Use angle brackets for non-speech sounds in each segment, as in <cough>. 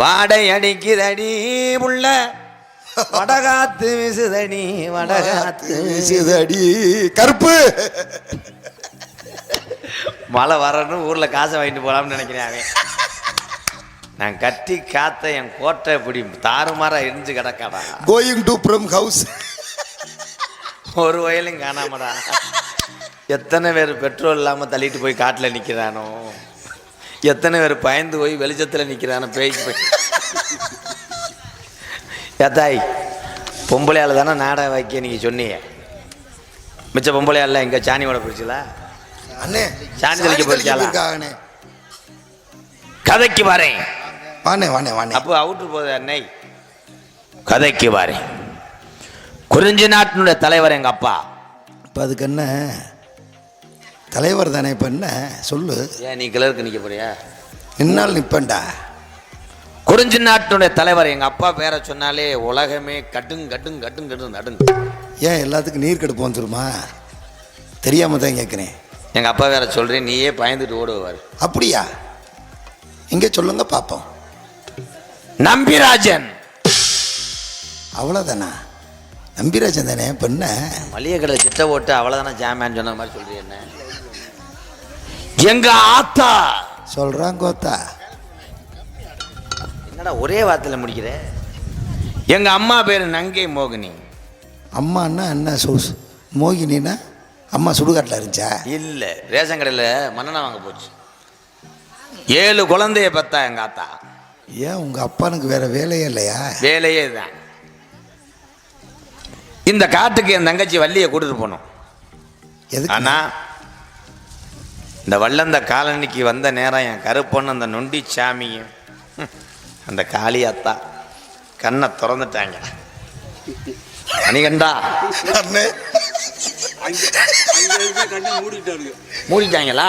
வாடை அடிக்குதடி உள்ள வடகாத்து வீசுதடி வடகாத்து வீசுதடி. கருப்பு. மழை வரணும் ஊர்ல காசை வாங்கிட்டு போலாம்னு நினைக்கிறேன் அவன். நான் கட்டி காத்த என் கோட்டை இப்படி தாறுமாறா இடிஞ்சு கிடக்காடா. கோயிங் டு ஃப்ரம் ஹவுஸ் ஒரு வயலும் காணாமடா. எத்தனை பேர் பெட்ரோல் இல்லாம தள்ளிட்டு போய் காட்டுல நிக்கிறானோ. எத்தனை பேர் பயந்து போய் வெளிச்சத்துல நிக்கிறானோ பேய்க்கு போய். ஏத்தாய் பொம்பளையால தானே நாடகம் வைக்க நீங்க சொன்னீங்க. மிச்ச பொம்பளையால எங்க சாணியோட போச்சுல அண்ணே சாணி தெளிக்க? போயிருக்காங்கண்ணே கதைக்கு வரேன். வாண்ணே வாண்ணே வாண்ணே. அப்போ அவுட்டு போகுது அன்னை. கதைக்கு வரேன். குறிஞ்சி நாட்டினுடைய தலைவர் எங்க அப்பா? இப்போ அதுக்கு என்ன? தலைவர் தானே இப்போ என்ன? சொல்லு. ஏன் நீ கிளருக்கு நிக்க போறியா? நின்னால் நிப்பேன்டா. குறிஞ்சி நாட்டினுடைய தலைவர் எங்க அப்பா பேரை சொன்னாலே உலகமே கட்டுங் கட்டுங் கட்டுங் கட்டுங் நடுங்க ஏன் எல்லாத்துக்கும் நீர் கடுப்பு வந்துருமா? தெரியாம தான் கேட்குறேன் எங்க அப்பா வேற சொல்றேன் நீயே பயந்துட்டு ஓடுவார் அப்படியா? இங்கே சொல்லுங்க பார்ப்போம் நம்பிராஜன். அவ்வளோதானா நம்பிராஜன் தானே என்ன? மளிகை கடை சிட்ட ஓட்டு அவ்வளவுதானே ஜாமேன் சொன்ன மாதிரி சொல்றீங்க என்ன? எங்க ஆத்தா? சொல்கிறான் கோத்தா. என்னடா ஒரே வார்த்தையில முடிக்கிற? எங்க அம்மா பேரு நங்கை மோகினி. அம்மான்னா என்ன சோஸ்? மோகினின்னா அம்மா சுடுகாட்டில் இருந்துச்சா? இல்ல ரேஷன் கடையில் மண்ணெண்ணெய் வாங்க போச்சு. ஏழு குழந்தைய பெத்தா எங்க ஆத்தா. ஏன் உங்கள் அப்பானுக்கு வேற வேலையே இல்லையா? வேலையே தான் இந்த காட்டுக்கு என் தங்கச்சி வள்ளியை கூட்டிட்டு போனோம். எதுக்கு? ஆனா இந்த வல்லந்த காலனிக்கு வந்த நேரம் என் கருப்பொண்ணு அந்த நொண்டி சாமியும் அந்த காளி அத்தா கண்ணை திறந்துட்டாங்க. மணிகண்டா. மூடிட்டாங்களா?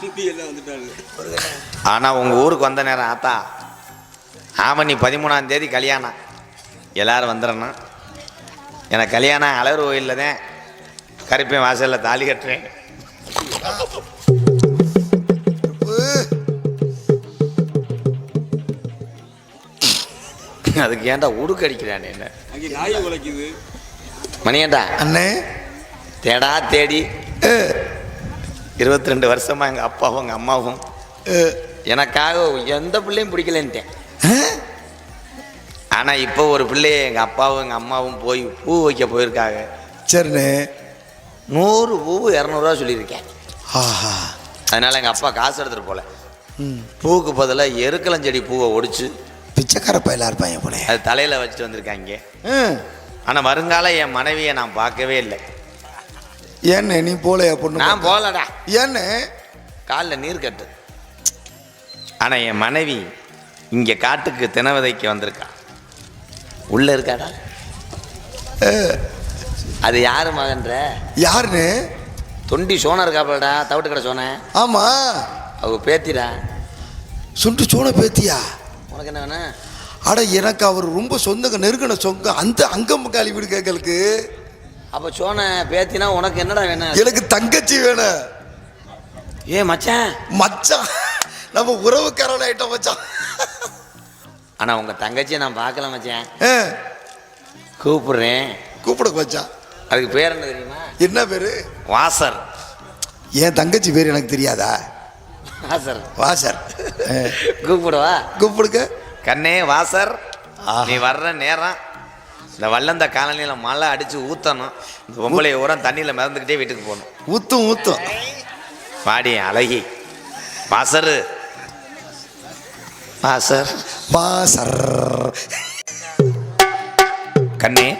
சுத்தி எல்லாம் வந்துட்டாருங்க ஆனா உங்க ஊருக்கு வந்த நேரம் ஆத்தா ஆவணி பதிமூணாம் தேதி கல்யாணம். எல்லாரும் வந்துடணும். எனக்கு கல்யாணம் அழகு கோயிலில் தான் கருப்பேன் வாசலில் தாலி கட்டுறேன் அதுக்கு ஏன்டா உடுக்கு அடிக்கிறானே என்ன? அங்கே நாய் உழைக்குது. மணியேண்டா அண்ணே. தேடா தேடி. இருபத்தி ரெண்டு வருஷமா எங்கள் அப்பாவும் எங்கள் அம்மாவும். எனக்காக எந்த பிள்ளையும் பிடிக்கலன்ட்டேன். ஆனால் இப்போ ஒரு பிள்ளைய எங்கள் அப்பாவும் எங்கள் அம்மாவும் போய் பூ வைக்க போயிருக்காங்க. சரிண்ணே. நூறு பூவு இரநூறுவா சொல்லியிருக்கேன். ஆஹா. அதனால் எங்கள் அப்பா காசு எடுத்துகிட்டு போகல ம். பூவுக்கு பதிலாக எருக்கலஞ்செடி பூவை ஒடிச்சு பிச்சைக்கார பயிலா இருப்பாங்க போல அது தலையில் வச்சுட்டு வந்திருக்காங்க ஆனால் வருங்காலம் என் மனைவியை நான் பார்க்கவே இல்லை. ஏண்ணே நீ போலையா பொண்ணு நான் போகலடா ஏண்ணே. காலில் நீர் கட்டு. ஆனால் என் மனைவி இங்கே காட்டுக்கு தினவதைக்கு வந்திருக்கா. உள்ளே இருக்காடா? அது யாரு மகன்ற? யாருண்ணே தொண்டி சோனா இருக்காப்பலடா தவிட்டு கடை சோனை. ஆமா. அவங்க பேத்திடா. சுண்டு சோன பேத்தியா? உனக்கு என்ன வேணும்? அட எனக்கு அவர் ரொம்ப சொந்தங்க நெருங்கின சொங்க. அந்த அங்கம் காலி வீடு கேட்கலுக்கு அப்போ சோனை பேத்தினா உனக்கு என்னடா வேணும்? எனக்கு தங்கச்சி வேணும். ஏ மச்சான். மச்சான். நம்ம உறவுக்காரன் ஆயிட்டோம் மச்சான். ஆனால் உங்கள் தங்கச்சியை நான் பார்க்கல மச்சான். கூப்பிடுறேன். கூப்பிட மச்சான். அதுக்கு பேர் என்ன தெரியுமா? என்ன பேரு? வாசர். என் தங்கச்சி பேர் எனக்கு தெரியாதா? வாசர். வாசர். <laughs> கூப்பிடுவா? கூப்பிடுங்க. கண்ணே வாசர். நீ வர்ற நேரம் இந்த வல்லந்த காலனியில் மழை அடித்து ஊற்றணும் இந்த பொம்பளை உரம் தண்ணியில் மிதந்துக்கிட்டே வீட்டுக்கு போகணும். ஊத்தும் ஊத்தும். வாடி என் அழகி. வாசரு. வாசர். வாசர். கண்ணே.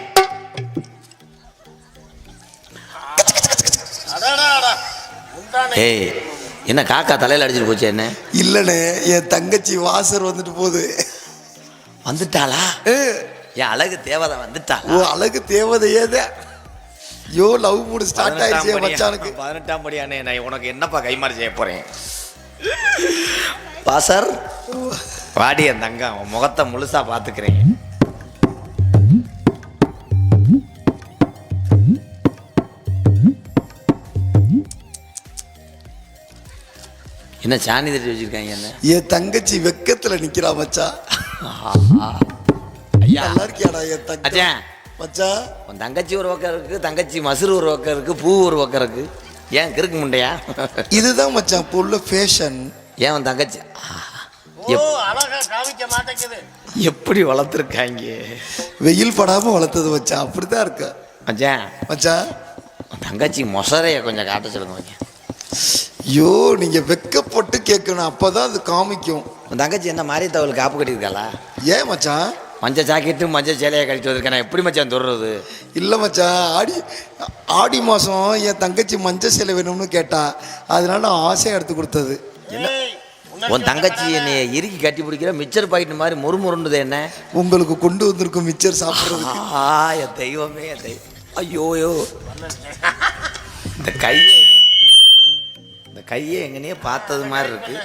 ஏய் என்ன காக்கா தலையில் அடிச்சிட்டு போச்சு என்ன? இல்லைண்ணே என் தங்கச்சி வாசர் வந்துட்டு போகுது. வந்துட்டாளா? என் அழகு தேவதை வந்துட்டா ஓ அழகு தேவதையே தான் யோ லவ் மூடு ஸ்டார்ட் ஆயிடுச்சு என் மச்சானுக்கு. பதினெட்டாம் படியானே நான் உனக்கு என்னப்பா கைமாறி செய்ய போறேன்? பாசர் வாடி என் தங்கம். உன் முகத்தை முழுசா பாத்துக்கிறேன் என்ன சாணி தட்டி வச்சிருக்காங்க என்ன? என் தங்கச்சி வெக்கத்துல நிக்கிறா மச்சான் ஐயா. நல்லா இருக்கியாடா என் தங்க அச்சான் மச்சான் உன் தங்கச்சி ஒரு பக்கம் இருக்கு தங்கச்சி மசுறு ஒரு பக்கம் இருக்கு பூ ஒரு பக்கம் இருக்கு. ஏன் கிறுக்கு முண்டையா? இதுதான் மச்சான் இப்போ உள்ள ஃபேஷன் ஏன் உன் தங்கச்சி? எப்- எப்படி வளர்த்துருக்காங்க வெயில் படாம வளர்த்தது மச்சான் அப்படிதான் இருக்க. மச்சான் மச்சான் உன் தங்கச்சி மொசரையை கொஞ்சம் காட்ட சொல்லுங்க மச்சான் ஐயோ நீங்க வெக்கப்பட்டு கேட்கணும் அப்பதான் அது காமிக்கும். உன் தங்கச்சி என்ன மாதிரி தவள் காப்பு கட்டியிருக்காளா? ஏன் மச்சான்? மஞ்சள் ஜாக்கெட்டு மஞ்சள் சேலையை கழிச்சு வந்திருக்கேன் நான் எப்படி மச்சான் தொடுறது? இல்லை மச்சான் ஆடி ஆடி மாதம் என் தங்கச்சி மஞ்சள் சேலை வேணும்னு கேட்டா அதனால நான் ஆசையாக எடுத்து கொடுத்தது. உன் தங்கச்சி என்னை இறுக்கி கட்டி பிடிக்கிற மிச்சர் பாக்கெட் மாதிரி முறுமுறுன்றது என்ன? உங்களுக்கு கொண்டு வந்திருக்கும் மிச்சர் சாப்பிட்றதுக்கு. ஆ என் தெய்வமே என் தெய்வம் ஐயோயோ. இந்த கையை இந்த கையை எங்கனையே பார்த்தது மாதிரி இருக்கு.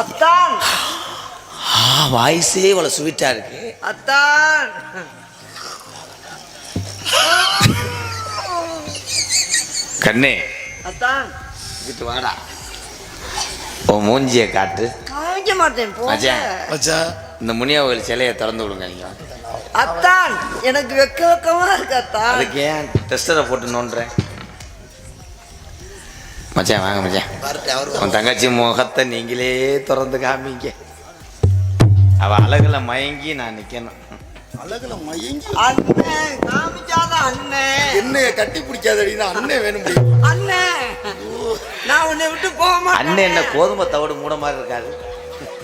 அத்தான் ஆ வாய்ஸே இவ்வளோ ஸ்வீட்டாக இருக்கு. அத்தான். கண்ணே அத்தான். இங்கிட்டு வாடா. உன் மூஞ்சியை காட்டு. காமிக்க மாட்டேன் மச்சான். இந்த முனியாவல் சிலையை திறந்து விடுங்க நீங்கள் அத்தான். எனக்கு வெக்க வெக்கமா இருக்கு அத்தான். அதுக்கு ஏன் டெஸ்டரை போட்டு நோண்டுறேன் மச்சான் வாங்க மச்சான். உன் தங்கச்சி முகத்தை நீங்களே திறந்து காமிங்க. அவ அழகுல மயங்கி நான் நிக்கணும். அழகுல மயங்கி? அண்ணன் காமிச்சாதான் அண்ணன் என்னைய கட்டி பிடிக்காதடினா அண்ணன் வேணும் அண்ணன் நான் உன்னை விட்டு போக மாட்டேன். அண்ணன் என்ன கோதுமை தவிடு மூட மாதிரி இருக்காது.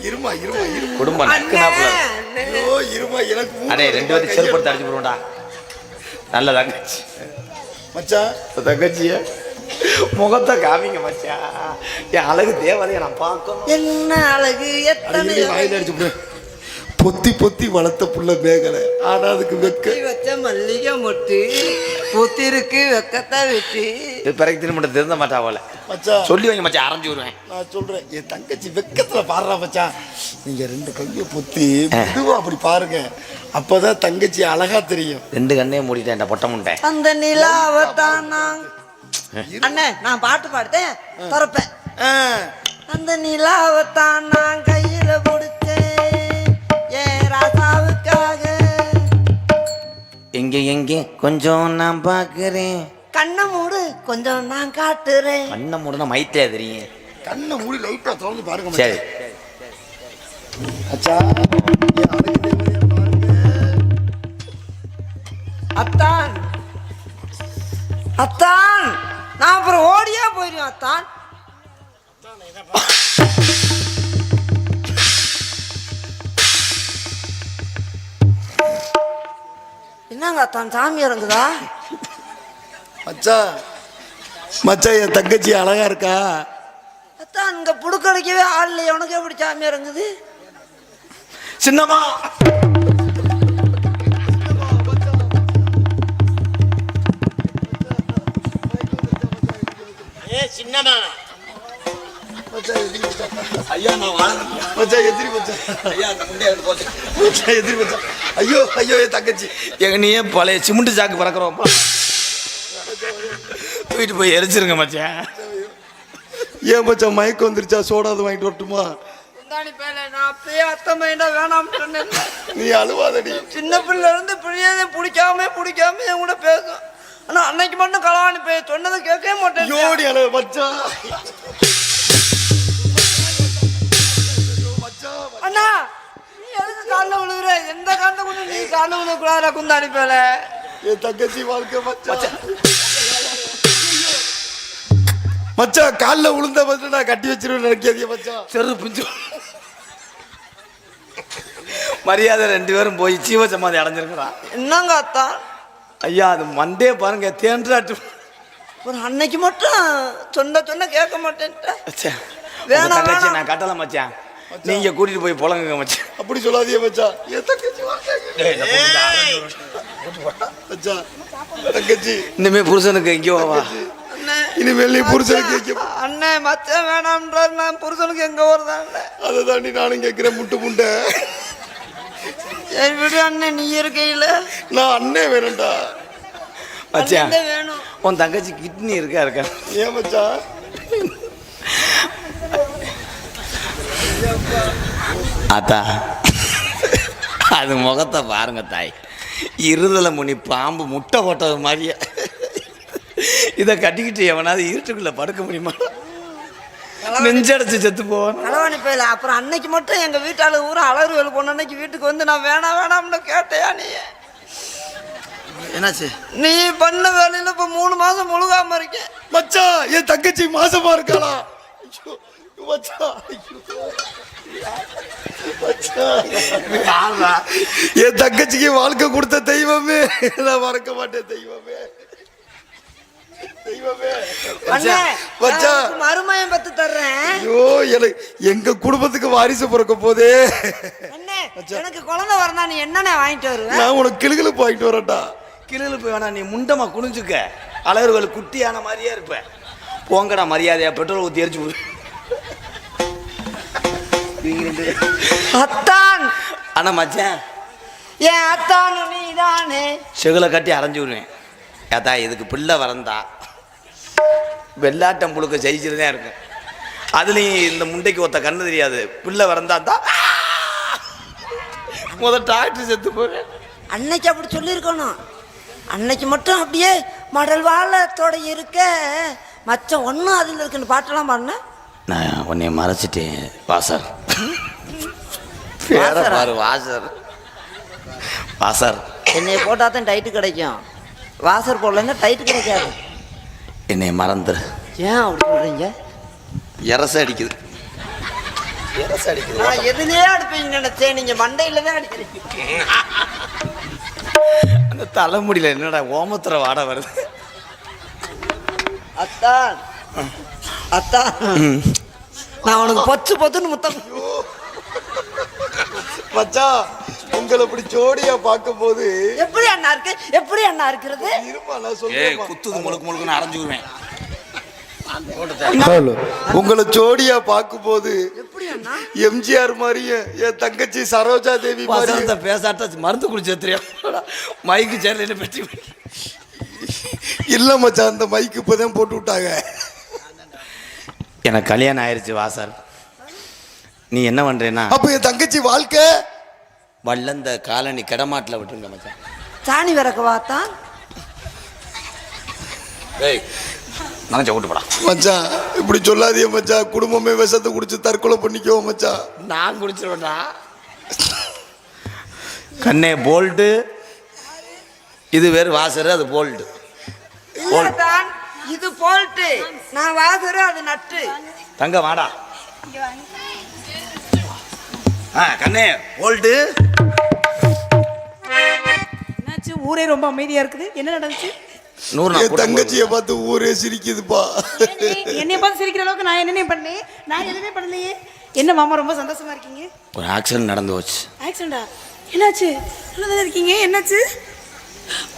இருமா இருமா இருமா குடும்பம். அண்ணன் ஐயோ இருமா எனக்கு அடே ரெண்டு பேரும் செருப்படுத்து அடிச்சு போடுவோம்டா நல்ல தங்கச்சி. மச்சான். தங்கச்சிய. முகத்தை காமிங்க மச்சான். என் அழகு தேவதையை நான் பார்க்கணும். என்ன அழகு? எத்தனை அடிச்சு. பொத்தி பொத்தி வளர்த்த புள்ள மேகலை. ஆனா அதுக்கு வெக்க. வச்ச மல்லிகை மொட்டு புத்திருக்கு வெக்கத்தை விட்டு. பிறகு திரும்ப திருந்த மாட்டா போல மச்சான். சொல்லி வைங்க மச்சான். அரைஞ்சு விடுவேன். நான் சொல்றேன். என் தங்கச்சி வெக்கத்துல பாடுறா மச்சான். நீங்க ரெண்டு கையை பொத்தி மெதுவா அப்படி பாருங்க. அப்பதான் தங்கச்சி அழகா தெரியும். ரெண்டு கண்ணையும் மூடிட்டேன் இந்த பொட்டை முண்டை. அந்த நிலாவத்தான் நான் அண்ணே நான் பாட்டு பாடுத்தேன் திறப்பேன். அந்த நிலாவத்தான் நான் கையில பிடிச்சேன் ஏன் ராசாவுக்காக. எங்க எங்க? கொஞ்சம் நான் பார்க்கறேன். கண்ணை மூடு கொஞ்சம் நான் காட்டுறேன். கண்ணை மூடனா மைத்தே தெரியும். கண்ணை மூடி லைட்டா திறந்து பாருங்க சரி பாருங்க. அத்தான். அத்தான். நான் அப்புறம் ஓடியா போயிடுவேன் அத்தான். என்னங்க அத்தான் சாமி இறங்குதா? மச்சான் மச்சான் என் தங்கச்சி அழகா இருக்கா? அத்தான் இங்க புடுக்கடிக்கவே ஆள் இல்லையே உனக்கு எப்படி சாமி இறங்குது? சின்னம்மா. மச்சான் எதிரி மச்சான் ஐயா நான் வாழ் மச்சான் எதிரி மச்சான். ஐயா அந்த முண்டையை எடுத்து போச்சு மச்சான் எதிரி மச்சான். ஐயோ ஐயோ என் தங்கச்சி. எங்க நீயே பழைய சிமெண்ட் சாக்கு பறக்கிறோம். தூக்கிட்டு போய் எரிச்சிருங்க மச்சான். ஏன் மச்சான் மயக்கம் வந்துருச்சா? சோடாது வாங்கிட்டு வரட்டுமா? நீ அழுவாதடி. சின்ன பிள்ளை இருந்து பிள்ளையதை பிடிக்காம பிடிக்காம என் கூட பேசும். ஆனா அன்னைக்கு மட்டும் களவாணி போய் சொன்னதை கேட்கவே மாட்டேன் யோடி அழகு மச்சான் அண்ணா நீ எதுக்கு காலில் விழுகுற? எந்த காலில் கொண்டு நீ காலில் விழுக்கூடாத குந்தாணி பேல என் தங்கச்சி வாழ்க்கை மச்சான் மச்சான் காலில் விழுந்த மட்டும் நான் கட்டி வச்சிருவேன் நினைக்காதீங்க மச்சான் செரு பிஞ்சு. மரியாதை ரெண்டு பேரும் போய் சீவ சமாதி அடைஞ்சிருக்கிறான் என்னங்க அத்தான் ஐயா அது மண்டே பாருங்க தேன்றாட்டு. ஒரு அன்னைக்கு மட்டும் சொன்ன சொன்ன கேட்க மாட்டேன்ட்ட. மச்சான், வேணாம், தங்கச்சி. நான் கட்டல மச்சான். நீங்க கூட்டிட்டு போய் புலங்குங்க மச்சான். அப்படி சொல்லாதீங்க மச்சான். மச்சான் தங்கச்சி. இனிமே புருஷனுக்கு எங்கேயோ வா. அண்ணே. இனிமேல் நீ புருஷனுக்கு அண்ணே மச்சம் வேணாம்ன்றார். நான் புருஷனுக்கு எங்க வருதான் அதை தாண்டி நானும் கேட்கிறேன் முட்டு முண்டை சரி விடு அண்ணே நீ இருக்கையில. நான் அண்ணே வேணும்டா. மச்சான் அண்ணன் வேணும். உன் தங்கச்சி கிட்னி இருக்கா இருக்கா? ஏன் மச்சான்? ஆத்தா அது முகத்தை பாருங்க தாய். இருதலை முனி பாம்பு முட்டை போட்டது மாதிரியே. இதை கட்டிக்கிட்டு எவனாவது இருட்டுக்குள்ள படுக்க முடியுமா நெஞ்சடைச்சு செத்து போவான் களவாணி பையில? அப்புறம் அன்னைக்கு மட்டும் எங்க வீட்டாளு ஊரா அலறுவேல் பொண்ணு அன்னைக்கு வீட்டுக்கு வந்து நான் வேணாம் வேணாம்னு கேட்டையா நீ? என்னாச்சு? நீ பண்ண வேலையில இப்ப மூணு மாசம் முழுகாம இருக்கேன் மச்சான் என் தங்கச்சி மாசமா இருக்காளா? ஐயோ, மச்சான் ஐயோ. மச்சான். என் தங்கச்சிக்கு வாழ்க்கை கொடுத்த தெய்வமே. நான் மறக்க மாட்டேன் தெய்வமே. அண்ணே மருமயம் பத்து தர்றேன். ஐயோ எனக்கு எங்க குடும்பத்துக்கு வாரிசு பிறக்க போதே. அண்ணே எனக்கு குழந்தை வரனா நீ என்னண்ணே வாங்கிட்டு வருவேன் நான் உனக்கு கிளுகிழு போயிட்டு வரேன்டா. கிளியில் போய் வேணா நீ முண்டமா குனிஞ்சுக்க. அழகர்கள் குட்டியான மாதிரியே இருப்ப. போங்கடா மரியாதையா பெட்ரோல் ஊற்றி எரிச்சு அத்தான். ஆனா மச்சான் என் அத்தானு நீதானே. செகுலை கட்டி அரைஞ்சு விடுவேன். ஏத்தா இதுக்கு பிள்ளை வரந்தா வெள்ளாட்டம் புழுக்க ஜெயிச்சுட்டு தான் இருக்கும். அதுலேயும் இந்த முண்டைக்கு ஒத்த கண்ணு தெரியாது. பிள்ளை வரந்தா தான் முத டாக்டர் செத்து போறேன். அன்னைக்கு அப்படி சொல்லியிருக்கணும். அன்னைக்கு மட்டும் அப்படியே மடல் வாழத்தோட இருக்க மச்சம் ஒன்றும் அதில் இருக்குன்னு பாட்டெல்லாம் பாருன நான் உன்னை மறைச்சிட்டேன் வாசர். பேரை? பாரு வாசர். வாசர். என்னை போட்டால் தான் டைட்டு கிடைக்கும். வாசர் போடலன்னா டைட்டு கிடைக்காது. என்னை மறந்துரு. ஏன் அப்படி சொல்கிறீங்க எரச அடிக்குது. எரச அடிக்குது. நான் எதுலேயே அடிப்பீங்க நினைச்சேன். நீங்கள் மண்டையில் தான் அடிக்கிறீங்க. அந்த தலைமுடியில என்னடா ஓமத்துற வாடை வருது? அத்தான் அத்தான் நான் உனக்கு பொச்சு பொத்துன்னு முத்தம். மச்சான். உங்களை இப்படி ஜோடியா பார்க்கும் போது எப்படி அண்ணா இருக்கு? எப்படி அண்ணா இருக்கிறது? இருமா நான் ஏய் சொல்றேன் குத்துது முழுக்க முழுக்குன்னு அரைஞ்சுக்குவேன் ஹலோ உங்களை ஜோடியா பார்க்கும்போது எப்படி அண்ணா? எம்ஜிஆர் மாதிரியும் என் தங்கச்சி சரோஜா தேவி வசந்த மாதிரியும். பேசாட்ட மருந்து குடிச்ச தெரியும். மைக்கு சேர்ல பெட்டி இல்ல மச்சான் அந்த மைக்கு இப்பதான் போட்டு விட்டாங்க. எனக்கு கல்யாணம் ஆயிருச்சு வாசர். நீ என்ன பண்றேன்னா அப்ப என் தங்கச்சி வாழ்க்கை? வல்லந்த காலனி கிடமாட்டில் விட்டுருங்க மச்சான். சாணி விறக்கவா தான் ஏய் நினைச்ச விட்டு போடா. மச்சான் இப்படி சொல்லாதீங்க மச்சான். குடும்பமே விஷத்தை குடிச்சு தற்கொலை பண்ணிக்கோ மச்சான். நான் குடிச்சிருவேன்டா. கண்ணே போல்ட்டு. இது வேறு வாசரு அது போல்ட்டு. இல்ல தான் இது போல்ட்டு. நான் வாசரு அது நட்டு. தங்க வாடா. ஆ கண்ணே போல்ட்டு என்னாச்சு? ஊரே ரொம்ப அமைதியா இருக்குது. என்ன நடந்துச்சு? நூறு நாள் என் தங்கச்சியை பார்த்து ஊரே சிரிக்குதுப்பா. என்னை பார்த்து சிரிக்கிற அளவுக்கு நான் என்னென்ன பண்ணேன்? நான் எதுவுமே பண்ணலையே. என்ன மாமா ரொம்ப சந்தோஷமா இருக்கீங்க? ஒரு ஆக்சிடென்ட் நடந்து போச்சு. ஆக்சிடென்டா என்னாச்சு? நல்லா இருக்கீங்க? என்னாச்சு?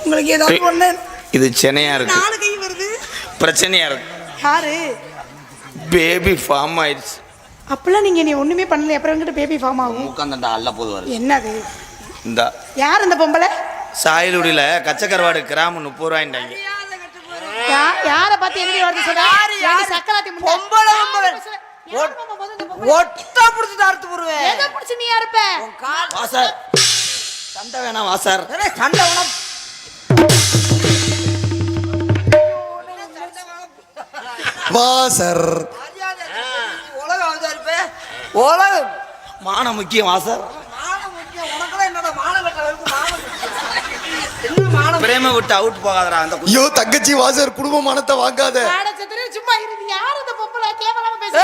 உங்களுக்கு ஏதாவது ஒண்ணு? இது சென்னையா இருக்கு. நாலு கை வருது. பிரச்சனையா இருக்கு. யாரு? பேபி ஃபார்ம் ஆயிடுச்சு. அப்பெல்லாம் நீங்க நீ ஒண்ணுமே பண்ணல அப்புறம் எங்கிட்ட பேபி ஃபார்ம் ஆகும். உட்காந்துட்டா அல்ல போது வருது. என்னது? இந்த யார் அந்த பொம்பளை? சாயலுடியில் கச்சக்கருவாடு கிராம் முப்பது ரூபாய்ண்டாங்க யா- யார பார்த்து என்னடி வார்த்தை சொல்ற? யாரு, சக்கராத்தி? பொம்பளை, பொம்பளை. இந்த? ஒட்டா பிடிச்சிட்டு அறுத்து போடுவேன் எதை பிடிச்சு நீ கால் வாசர் சண்டை வேணாம் வாசர் சண்டை உனக்கு வாசர் மரியாதை உலகம் வந்து இருப்பேன் உலகம். மானம் முக்கியம் வாசர் பிரேம விட்டு அவுட் போகாதடா அந்த ஐயோ தங்கச்சி வாசர் குடும்ப மானத்தை வாங்காத சும்மா இரு. நீ யார் அந்த பொம்பளை? கேவலமா பேச.